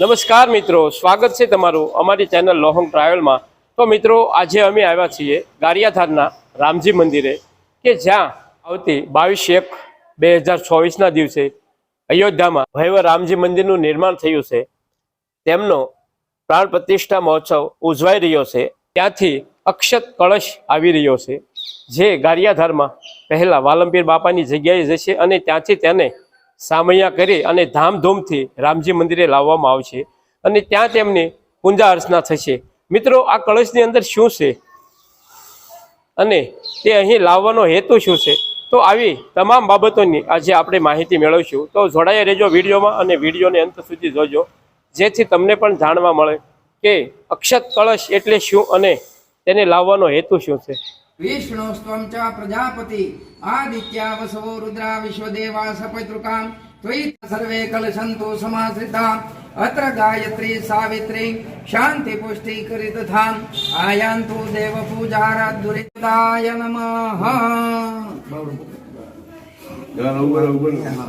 નમસ્કાર મિત્રો, સ્વાગત છે તમારું અમારી ચેનલ લોહંગ ટ્રાવેલમાં. તો મિત્રો, આજે અમે આવ્યા છીએ ગારિયાધારના રામજી મંદિરે, કે જ્યાં આવતી બાવીસ એક બે હજાર ચોવીસના દિવસે અયોધ્યામાં ભૈવ રામજી મંદિરનું નિર્માણ થયું છે. તેમનો પ્રાણ પ્રતિષ્ઠા મહોત્સવ ઉજવાઈ રહ્યો છે. ત્યાંથી અક્ષત કળશ આવી રહ્યો છે, જે ગારિયાધારમાં પહેલાં વાલંપીર બાપાની જગ્યાએ જશે અને ત્યાંથી તેને સામૈયા કરી અને ધામધૂમથી રામજી મંદિરે લાવવામાં આવશે અને ત્યાં તેમની પૂજા અર્ચના થશે. મિત્રો, આ કળશની અંદર શું છે? અને તે અહીં લાવવાનો હેતુ શું છે? તો આવી તમામ બાબતોની આજે આપણે માહિતી મેળવશું. તો જોડાયા રહેજો વિડીયોમાં અને વિડીયોને અંત સુધી જોજો. જેથી તમને પણ જાણવા મળે કે અક્ષત કળશ એટલે શું અને તેને લાવવાનો હેતુ શું છે? વિષ્ણુસ્ત્વં ચ પ્રજાપતિ આદિત્યા વસવો રુદ્રા વિશ્વદેવા સપિતૃકામ ત્વયિ સર્વે કલશંતો સમાશ્રિતા અત્ર ગાયત્રી સાવિત્રી શાંતિ પુષ્ટિ કરી તથા આયાંતુ દેવ પૂજારાધુરિતાય નમઃ જરા ઉભો રહો, ઉભો રહો.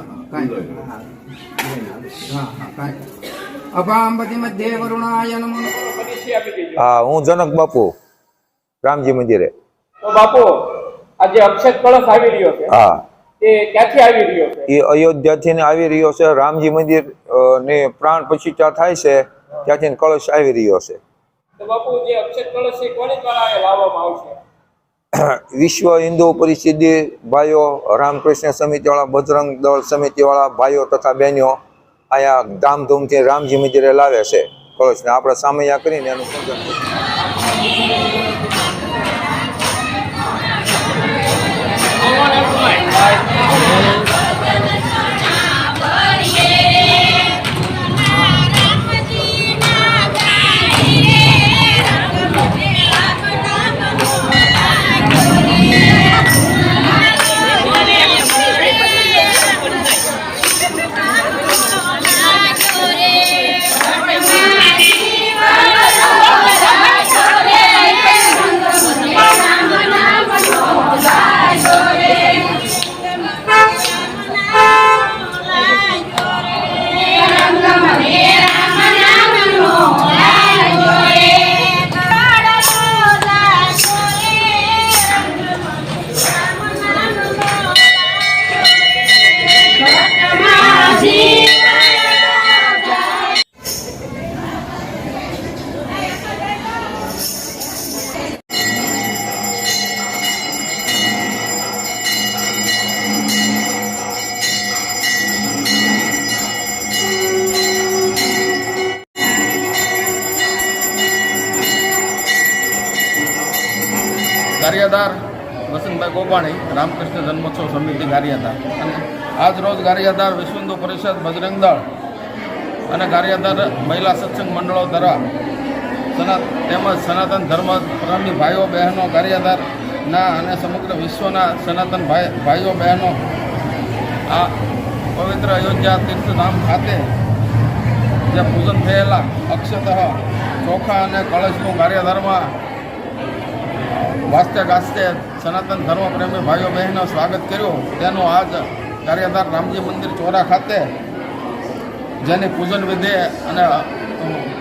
અપાંબતિ મધ્યે વરુણાય નમઃ હા હું જનક બાપુ રામજી મંદિરે તો બાપુ આજે અક્ષત કળશ આવી રહ્યો છે હા. તે ક્યાંથી આવી રહ્યો છે? એ અયોધ્યાથી આવી રહ્યો છે. રામજી મંદિર ને પ્રાણ પ્રતિષ્ઠા થાય છે ત્યાંથી કળશ આવી રહ્યો છે. તો બાપુ જે અક્ષત કળશ છે કોની દ્વારા લાવવામાં આવશે? વિશ્વ હિન્દુ પરિષદે ભાઈઓ રામકૃષ્ણ સમિતિ વાળા બજરંગ દળ સમિતિ વાળા ભાઈઓ તથા બહેનો અહીંયા ધામધૂમથી રામજી મંદિરે લાવે છે કળશને. આપણે સામૈયા કરીને એનું પૂજન ngon em không phải. Gariyadhar Vasantbhai Gopani, Ramakrishna જન્મોત્સવ સમિતિ ગારિયાદાર અને આજ રોજ ગારિયાદાર વિશ્વ હિન્દુ પરિષદ બજરંગ દળ અને ગારિયાદાર મહિલા સત્સંગ મંડળો દ્વારા સના, તેમજ સનાતન ધર્મ પ્રેમી ભાઈઓ, બહેનો ગારિયાદારના અને સમગ્ર વિશ્વના સનાતન ભાઈ, ભાઈઓ, બહેનો આ પવિત્ર અયોધ્યા તીર્થધામ ખાતે જે પૂજન થયેલા અક્ષતઃ ચોખા અને કળશનું કાર્યધર્મમાં વાસ્તે ગાસ્તે સનાતન ધર્મ પ્રેમી ભાઈઓ બહેનો સ્વાગત કર્યું. તેનું આજ કાર્યધાર રામજી મંદિર ચોરા ખાતે જેની પૂજન વિધિ અને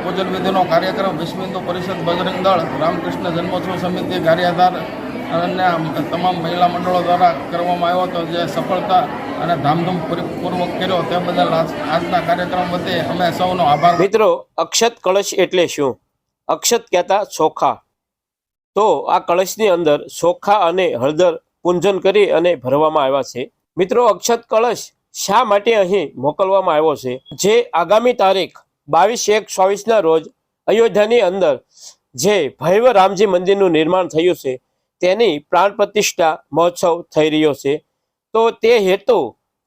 પૂજન વિધિનો કાર્યક્રમ વિશ્વ હિન્દુ પરિષદ બજરંગ દળ, રામકૃષ્ણ જન્મોત્સવ સમિતિ, કાર્યધાર અને તમામ મહિલા મંડળો દ્વારા કરવામાં આવ્યો હતો, જે સફળતા અને ધામધૂમ પૂર્વક કર્યો. તે બદલ આજના કાર્યક્રમ વતી અમે સૌનો આભાર મિત્રો, અક્ષત કળશ એટલે શું? અક્ષત કહેતા ચોખા. તો આ કળશની અંદર ચોખા અને હળદર પૂંજન કરી અને ભરવામાં આવ્યા છે. મિત્રો, અક્ષત કળશ શા માટે અહીં મોકલવામાં આવ્યો છે? જે આગામી તારીખ બાવીસ એક ચોવીસના રોજ અયોધ્યાની અંદર જે ભૈવ રામજી મંદિરનું નિર્માણ થયું છે, તેની પ્રાણ પ્રતિષ્ઠા મહોત્સવ થઈ રહ્યો છે. તો તે હેતુ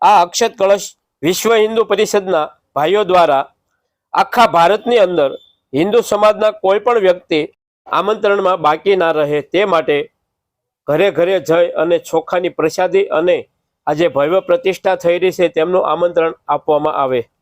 આ અક્ષત કળશ વિશ્વ હિન્દુ પરિષદના ભાઈઓ દ્વારા આખા ભારતની અંદર હિન્દુ સમાજના કોઈ પણ વ્યક્તિ આમંત્રણમાં બાકી ના રહે તે માટે ઘરે ઘરે જઈ અને ચોખાની પ્રસાદી અને આજે ભવ્ય પ્રતિષ્ઠા થઈ રહી છે, તેમનું આમંત્રણ આપવામાં આવે.